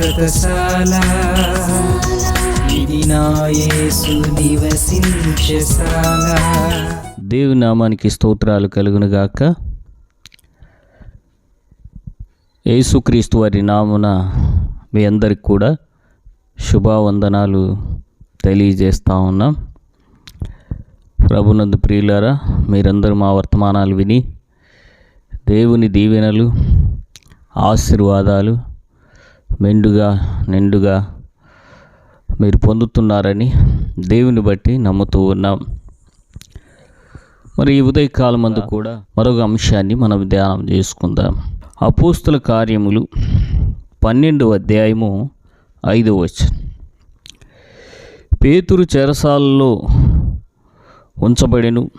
శాశ్వతశాల ఇది నా యేసు నివసించశాల దేవుని నామానికి స్తోత్రాలు కలుగునుగాక యేసుక్రీస్తు వారి నామున మీ అందరికి కూడా శుభావందనాలు తెలియజేస్తా ఉన్నాం. ప్రభునందు ప్రియులారా మీరందరూ మా వర్తమానాలు విని దేవుని దీవెనలు ఆశీర్వాదాలు మెండుగా నిండుగా మీరు పొందుతున్నారని దేవుని బట్టి నమ్ముతూ ఉన్నాం. మరి ఈ ఉదయకాలం మందు కూడా మరొక అంశాన్ని మనం ధ్యానం చేసుకుందాం. అపోస్తుల కార్యములు పన్నెండు అధ్యాయము ఐదు వచనం. పేతురు చెరసాలలో ఉంచబడెను.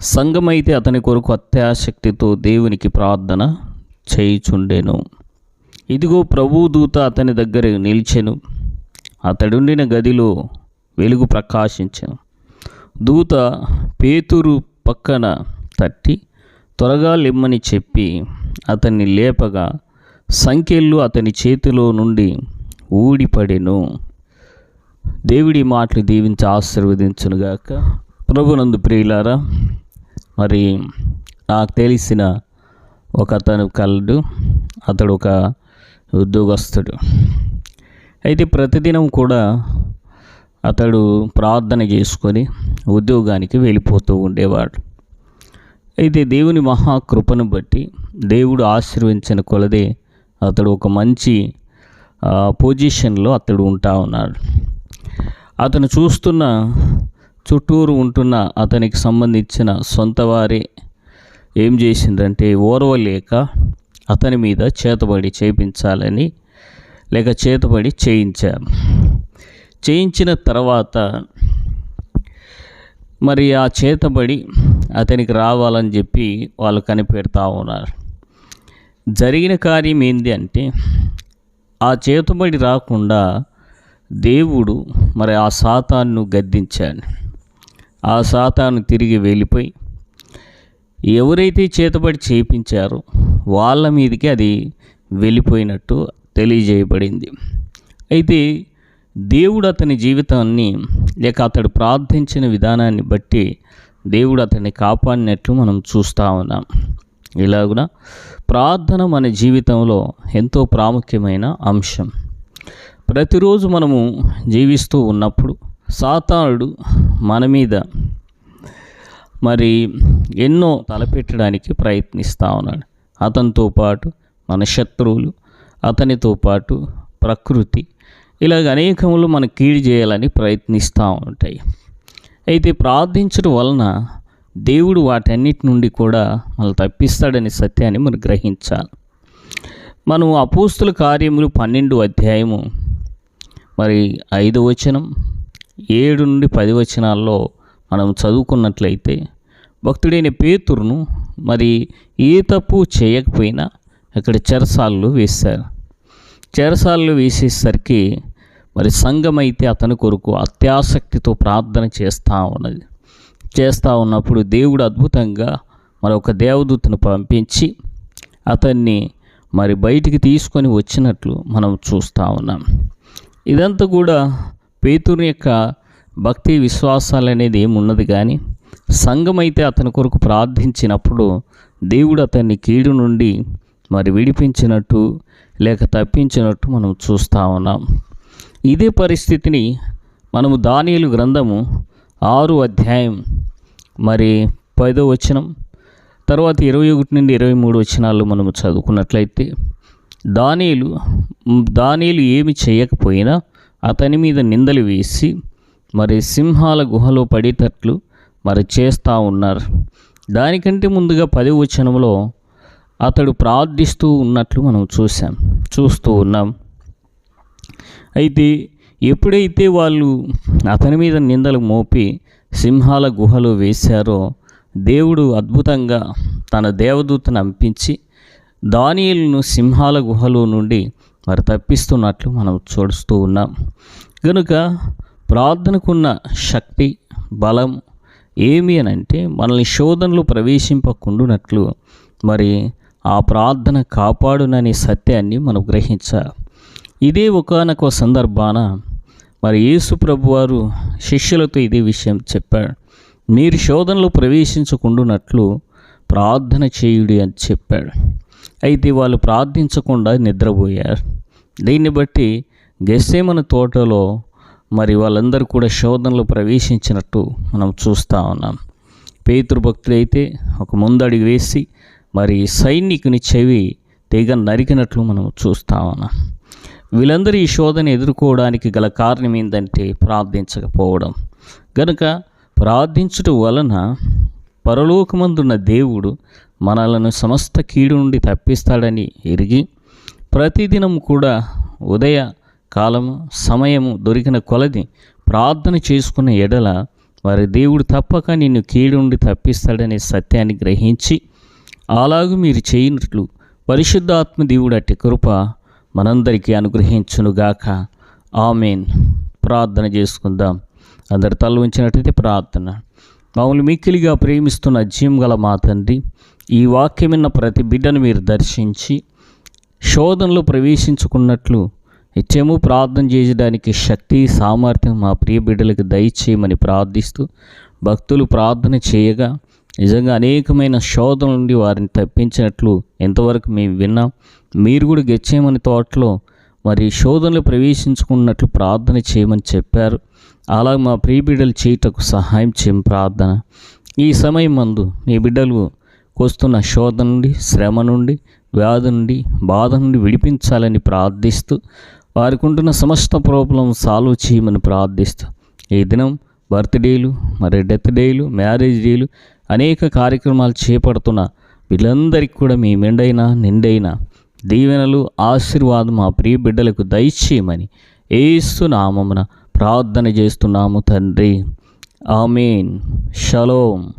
సంఘమైతే అతని కొరకు అత్యాసక్తితో దేవునికి ప్రార్థన చేయుచుండెను. ఇదిగో ప్రభు దూత అతని దగ్గర నిలిచెను. అతడుండిన గదిలో వెలుగు ప్రకాశించను. దూత పేతురు పక్కన తట్టి త్వరగా లిమ్మని చెప్పి అతన్ని లేపగా సంఖ్యలు అతని చేతిలో నుండి ఊడిపడెను. దేవుడి మాటలు దీవించి ఆశీర్వదించునుగాక ప్రభునందు ప్రియులారా మరి నాకు తెలిసిన ఒక అతను కలడు. అతడు ఒక ఉద్యోగస్తుడు. అయితే ప్రతిదినం కూడా అతడు ప్రార్థన చేసుకొని ఉద్యోగానికి వెళ్ళిపోతూ ఉండేవాడు. అయితే దేవుని మహాకృపను బట్టి దేవుడు ఆశీర్వించిన కొలదే అతడు ఒక మంచి పొజిషన్లో అతడు ఉంటా ఉన్నాడు. అతను చూస్తున్న చుట్టూరు ఉంటున్న అతనికి సంబంధించిన సొంత వారే ఏం చేసిందంటే ఓర్వలేక అతని మీద చేతబడి చేయించాలని లేక చేతబడి చేయించారు చేయించిన తర్వాత మరి ఆ చేతబడి అతనికి రావాలని చెప్పి వాళ్ళు కనిపెడతా ఉన్నారు. జరిగిన కార్యం ఏంది అంటే ఆ చేతబడి రాకుండా దేవుడు మరి ఆ సాతాన్ను గద్దించాడు. ఆ సాతాను తిరిగి వెళ్ళిపోయి ఎవరైతే చేతబడి చేయించారో వాళ్ళ మీదకి అది వెళ్ళిపోయినట్టు తెలియజేయబడింది. అయితే దేవుడు అతని జీవితాన్ని లేక అతడు ప్రార్థించిన విధానాన్ని బట్టి దేవుడు అతన్ని కాపాడినట్లు మనం చూస్తూ ఉన్నాం. ఇలాగున? ప్రార్థన మన జీవితంలో ఎంతో ప్రాముఖ్యమైన అంశం. ప్రతిరోజు మనము జీవిస్తూ ఉన్నప్పుడు సాతానుడు మన మీద మరి ఎన్నో తలపెట్టడానికి ప్రయత్నిస్తూ ఉన్నాడు. అతనితో పాటు మన శత్రువులు అతనితో పాటు ప్రకృతి ఇలాగ అనేకములు మన కీడు చేయాలని ప్రయత్నిస్తూ ఉంటాయి. అయితే ప్రార్థించడం వలన దేవుడు వాటన్నిటి నుండి కూడా మనల్ని తప్పిస్తాడనే సత్యాన్ని మనం గ్రహించాలి. మనం అపోస్తుల కార్యములు పన్నెండు అధ్యాయము మరి ఐదు వచనం ఏడు నుండి పది వచనాల్లో మనం చదువుకున్నట్లయితే భక్తుడైన పేతురును మరి ఏ తప్పు చేయకపోయినా అక్కడ చెరసాల్లో వేశారు చెరసాల్లో వేసేసరికి మరి సంఘం అయితే అతని కొరకు అత్యాసక్తితో ప్రార్థన చేస్తూ ఉన్నది. చేస్తూ ఉన్నప్పుడు దేవుడు అద్భుతంగా మరి ఒక దేవదూతను పంపించి అతన్ని మరి బయటికి తీసుకొని వచ్చినట్లు మనం చూస్తూ ఉన్నాం. ఇదంతా కూడా పేతుని యొక్క భక్తి విశ్వాసాలు అనేది ఏమున్నది కానీ సంఘం అయితే అతని కొరకు ప్రార్థించినప్పుడు దేవుడు అతన్ని కీడు నుండి మరి విడిపించినట్టు లేక తప్పించినట్టు మనం చూస్తూ ఉన్నాం. ఇదే పరిస్థితిని మనము దానియలు గ్రంథము ఆరు అధ్యాయం మరి పదో వచనం తర్వాత ఇరవై ఒకటి నుండి ఇరవై మూడు వచనాలు మనము చదువుకున్నట్లయితే దానియలు దానియలు ఏమి చేయకపోయినా అతని మీద నిందలు వేసి మరి సింహాల గుహలో పడేటట్లు మరి చేస్తూ ఉన్నారు. దానికంటే ముందుగా పది వచనంలో అతడు ప్రార్థిస్తూ ఉన్నట్లు మనం చూసాం చూస్తూ ఉన్నాం. అయితే ఎప్పుడైతే వాళ్ళు అతని మీద నిందలు మోపి సింహాల గుహలో వేశారో దేవుడు అద్భుతంగా తన దేవదూతను పంపించి దానియలను సింహాల గుహలో నుండి మరి తప్పిస్తున్నట్లు మనం చూస్తూ ఉన్నాం. కనుక ప్రార్థనకున్న శక్తి బలం ఏమి అని అంటే మనల్ని శోధనలు ప్రవేశింపకుండునట్లు మరి ఆ ప్రార్థన కాపాడుననే సత్యాన్ని మనం గ్రహించాలి ఇదే ఒకనొక సందర్భాన మరి యేసు ప్రభువారు శిష్యులతో ఇదే విషయం చెప్పాడు. మీరు శోధనలో ప్రవేశించకుండునట్లు ప్రార్థన చేయుడి అని చెప్పాడు. అయితే వాళ్ళు ప్రార్థించకుండా నిద్రపోయారు. దీన్ని బట్టి గెస్సేమన తోటలో మరి వాళ్ళందరూ కూడా శోధనలో ప్రవేశించినట్టు మనం చూస్తూ ఉన్నాం. పేతురు అయితే ఒక ముందడుగు వేసి మరి సైనికుని చెవి తెగ నరికినట్లు మనం చూస్తా ఉన్నాం. వీళ్ళందరూ ఈ శోధన ఎదుర్కోవడానికి గల కారణం ఏంటంటే ప్రార్థించకపోవడం. గనుక ప్రార్థించుట వలన పరలోకమందున్న దేవుడు మనలను సమస్త కీడు నుండి తప్పిస్తాడని ఎరిగి ప్రతిదినం కూడా ఉదయ కాలము సమయము దొరికిన కొలది ప్రార్థన చేసుకున్న ఎడల వారి దేవుడు తప్పక నిన్ను కీడుండి తప్పిస్తాడనే సత్యాన్ని గ్రహించి అలాగూ మీరు చేయనట్లు పరిశుద్ధాత్మ దేవుడు అట్టి కృప మనందరికీ అనుగ్రహించునుగాక. ఆమెన్. ప్రార్థన చేసుకుందాం. అందరి తల ఉంచినట్టయితే ప్రార్థన. మమ్మల్ని మిక్కిలిగా ప్రేమిస్తున్న జీవం గల మా తండ్రి ఈ వాక్యమిన్న ప్రతి బిడ్డను మీరు దర్శించి శోధనలో ప్రవేశించుకున్నట్లు నిత్యము ప్రార్థన చేయడానికి శక్తి సామర్థ్యం మా ప్రియ బిడ్డలకు దయచేయమని ప్రార్థిస్తూ భక్తులు ప్రార్థన చేయగా నిజంగా అనేకమైన శోధన నుండి వారిని తప్పించినట్లు ఎంతవరకు మేము విన్నాం. మీరు కూడా గెచ్చేయమని తోటలో మరి శోధనలు ప్రవేశించుకున్నట్లు ప్రార్థన చేయమని చెప్పారు. అలా మా ప్రియ బిడ్డలు చేయుటకు సహాయం చేయము ప్రార్థన. ఈ సమయం మందు మీ బిడ్డలు వస్తున్న శోధన నుండి శ్రమ నుండి వ్యాధి నుండి బాధ నుండి విడిపించాలని ప్రార్థిస్తూ వారికి ఉంటున్న సమస్త ప్రాబ్లం సాల్వ్ చేయమని ప్రార్థిస్తూ ఈ దినం బర్త్డేలు మరి డెత్ డేలు మ్యారేజ్ డేలు అనేక కార్యక్రమాలు చేపడుతున్న వీళ్ళందరికీ కూడా మీ మెండైన నిండైన దీవెనలు ఆశీర్వాదం మా ప్రియ బిడ్డలకు దయచేయమని ఏసు నామమున ప్రార్థన చేస్తున్నాము తండ్రి. ఆమెన్. షలోం.